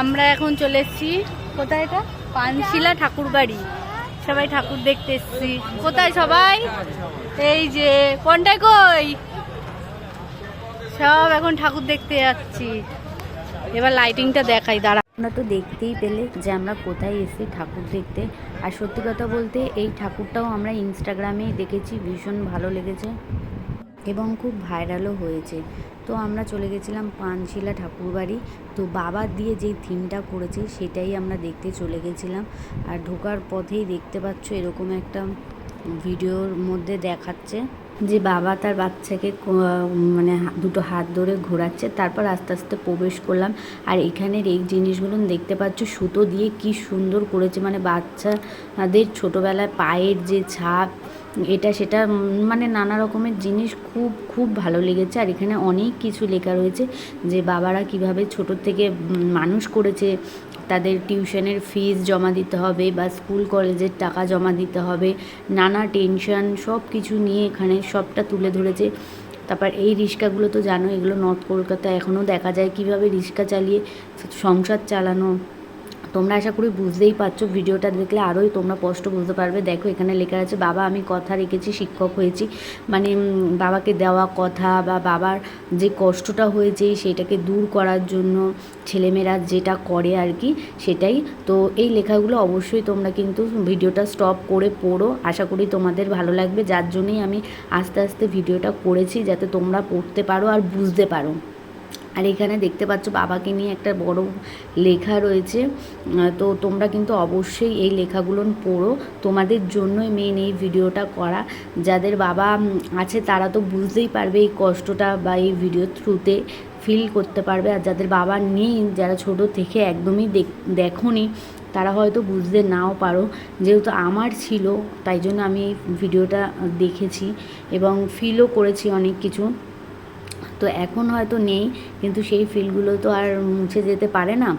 আমরা এখন চলে এসেছি। কোথায় এটা? পানশিলা ঠাকুর বাড়ি সবাই ঠাকুর দেখতে এসছি। কোথায় সবাই? এই যে কোনটায় কই? সব এখন ঠাকুর দেখতে যাচ্ছি। এবার লাইটিংটা দেখাই, দাঁড়া। আমরা তো দেখতেই পেলে যে আমরা কোথায় এসেছি ঠাকুর দেখতে। আর সত্যি কথা বলতে, এই ঠাকুরটাও আমরা ইনস্টাগ্রামেই দেখেছি, ভীষণ ভালো লেগেছে এবং খুব ভাইরালও হয়েছে। তো আমরা চলে গেছিলাম পানশিলা ঠাকুরবাড়ি। তো বাবা দিয়ে যেই থিমটা করেছে সেটাই আমরা দেখতে চলে গেছিলাম। আর ঢোকার পথেই দেখতে পাচ্ছ এরকম একটা ভিডিওর মধ্যে দেখাচ্ছে যে বাবা তার বাচ্চাকে মানে দুটো হাত ধরে ঘোরাচ্ছে, তারপর আস্তে আস্তে প্রবেশ করলাম। আর এখানের এই জিনিসগুলো দেখতে পাচ্ছ, সুতো দিয়ে কি সুন্দর করেছে। মানে বাচ্চাদের ছোটোবেলায় পায়ের যে ছাপ এটা সেটা মানে নানা রকমের জিনিস খুব খুব ভালো লেগেছে। আর এখানে অনেক কিছু লেখা রয়েছে যে বাবারা কীভাবে ছোট থেকে মানুষ করেছে। তাদের টিউশনের ফিস জমা দিতে হবে বা স্কুল কলেজের টাকা জমা দিতে হবে। নানা টেনশন সব কিছু নিয়ে এখানে সবটা তুলে ধরেছে। তারপর এই রিক্সাগুলো তো জানো, এগুলো নর্থ কলকাতায় এখনও দেখা যায় কীভাবে রিক্সা চালিয়ে সংসার চালানো। তোমরা আশা করি বুঝতেই পারছ, ভিডিওটা দেখলে আরোই তোমরা স্পষ্ট বুঝতে পারবে। দেখো, এখানে লেখা আছে, বাবা, আমি কথা রেখেছি, শিক্ষক হয়েছি। মানে বাবাকে দেওয়া কথা বা বাবার যে কষ্টটা হয়েছে সেটাকে দূর করার জন্য ছেলেমেয়েরা যেটা করে আর কি, সেটাই। তো এই লেখাগুলো অবশ্যই তোমরা কিন্তু ভিডিওটা স্টপ করে পড়ো। আশা করি তোমাদের ভালো লাগবে। যার জন্যই আমি আস্তে আস্তে ভিডিওটা করেছি, যাতে তোমরা পড়তে পারো আর বুঝতে পারো। আর এখানে দেখতে পাচ্ছ বাবাকে নিয়ে একটা বড় লেখা রয়েছে। তো তোমরা কিন্তু অবশ্যই এই লেখাগুলো পড়ো। তোমাদের জন্যই মেন এই ভিডিওটা করা। যাদের বাবা আছে তারা তো বুঝতেই পারবে এই কষ্টটা বা এই ভিডিওর থ্রুতে ফিল করতে পারবে। আর যাদের বাবা নেই, যারা ছোট থেকে একদমই দেখ- দেখোনি, তারা হয়তো বুঝতে নাও পারো। যেহেতু আমার ছিল, তাই জন্য আমি এই ভিডিওটা দেখেছি এবং ফিলও করেছি অনেক কিছু। তো এখন হয়তো নেই, কিন্তু সেই ফিলগুলো তো আর মুছে যেতে পারে না।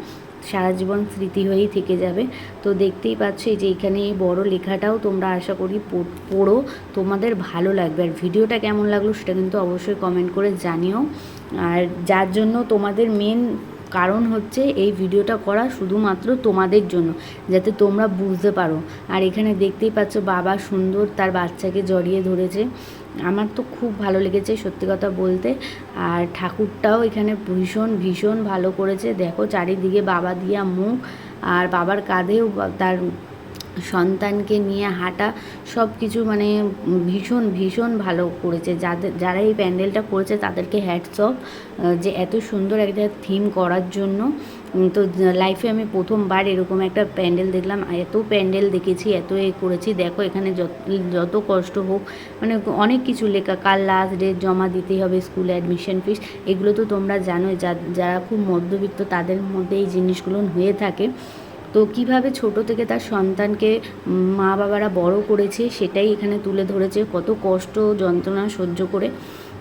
সারা জীবন স্মৃতি হয়েই থেকে যাবে। তো দেখতেই পাচ্ছ যে এখানে এই বড়ো লেখাটাও তোমরা আশা করি পড়ো। তোমাদের ভালো লাগবে। আর ভিডিওটা কেমন লাগল সেটা কিন্তু অবশ্যই কমেন্ট করে জানিও। আর যার জন্য তোমাদের মেন কারণ হচ্ছে এই ভিডিওটা করা শুধুমাত্র তোমাদের জন্য, যাতে তোমরা বুঝতে পারো। আর এখানে দেখতেই পাচ্ছ বাবা সুন্দর তার বাচ্চাকে জড়িয়ে ধরেছে। আমার তো খুব ভালো লেগেছে সত্যি কথা বলতে। আর ঠাকুরটাও এখানে ভীষণ ভীষণ ভালো করেছে। দেখো চারিদিকে বাবা দিয়া মুখ, আর বাবার কাঁধেও তার সন্তানকে নিয়ে হাঁটা সব কিছু মানে ভীষণ ভীষণ ভালো করেছে। যাদের, যারা এই প্যান্ডেলটা করেছে তাদেরকে হ্যাটস যে এত সুন্দর একটা থিম করার জন্য। তো লাইফে আমি প্রথমবার এরকম একটা প্যান্ডেল দেখলাম। এত প্যান্ডেল দেখেছি, এত এ করেছি। দেখো এখানে যত কষ্ট হোক মানে অনেক কিছু লেখা। কাল লাস্ট ডেট জমা দিতেই হবে স্কুলে অ্যাডমিশন ফিস এগুলো তো তোমরা জানোই যারা খুব মধ্যবিত্ত তাদের মধ্যে এই জিনিসগুলো হয়ে থাকে। তো কীভাবে ছোট থেকে তার সন্তানকে মা বাবারা বড় করেছে সেটাই এখানে তুলে ধরেছে, কত কষ্ট, যন্ত্রণা সহ্য করে।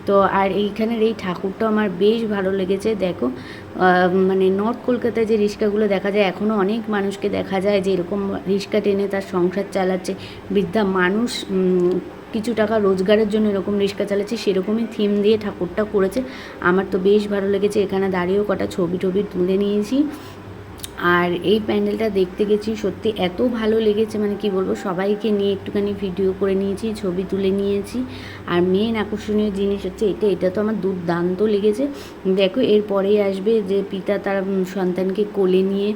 তো আর এইখানের এই ঠাকুরটা আমার বেশ ভালো লেগেছে, দেখো। মানে নর্থ কলকাতায় যে রিক্সাগুলো দেখা যায় এখনও অনেক মানুষকে দেখা যায় যে এরকম রিক্সা টেনে তার সংসার চালাচ্ছে। বৃদ্ধা মানুষ কিছু টাকা রোজগারের জন্য এরকম রিক্সা চালাচ্ছে, সেরকমই থিম দিয়ে ঠাকুরটা করেছে। আমার তো বেশ ভালো লেগেছে, এখানে দাঁড়িয়েও কটা ছবি টবি তুলে নিয়েছি। আর এই প্যান্ডেলটা দেখতে গেছি, সত্যি এত ভালো লেগেছে মানে কি বলব, সবাইকে নিয়ে একটুখানি ভিডিও করে নিয়েছি, ছবি তুলে নিয়েছি। আর মেন আকর্ষণীয় জিনিস হচ্ছে এটা এটা তো আমার দুর্দান্ত লেগেছে। দেখো, এরপরেই আসবে যে পিতা তার সন্তানকে কোলে নিয়ে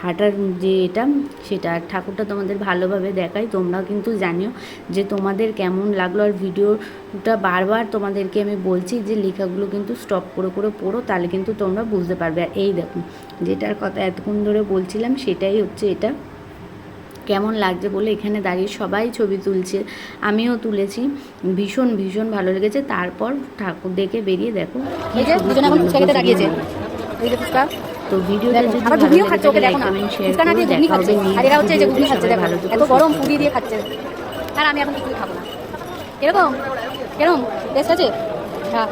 হাঁটার যে এটা সেটা আর ঠাকুরটা তোমাদের ভালোভাবে দেখাই তোমরা কিন্তু জানিও যে তোমাদের কেমন লাগল। আর ভিডিওটা বারবার তোমাদেরকে আমি বলছি যে লেখাগুলো কিন্তু স্টপ করে করে পড়ো তাহলে কিন্তু তোমরা বুঝতে পারবে। আর এই দেখো যেটার কথা এতক্ষণ ধরে বলছিলাম সেটাই হচ্ছে এটা। কেমন লাগছে বলে এখানে দাঁড়িয়ে সবাই ছবি তুলছে আমিও তুলেছি। ভীষণ ভীষণ ভালো লেগেছে। তারপর ঠাকুর দেখে বেরিয়ে দেখো এই যে দুজনে এখন ফুচকা খেতে দাঁড়িয়েছে এই যে ফুচকা। তো ভিডিওটা যদি ভালো দেখো লাইক কমেন্ট শেয়ার করো দেখা খাচ্ছে। হবে আর এরা হচ্ছে যে ঘুগনি খাচ্ছে দেখো এত গরম পুরি দিয়ে খাচ্ছে। আর আমি এখন কিছুই খাব না? এরকম এরকম টেস্ট আছে? হ্যাঁ।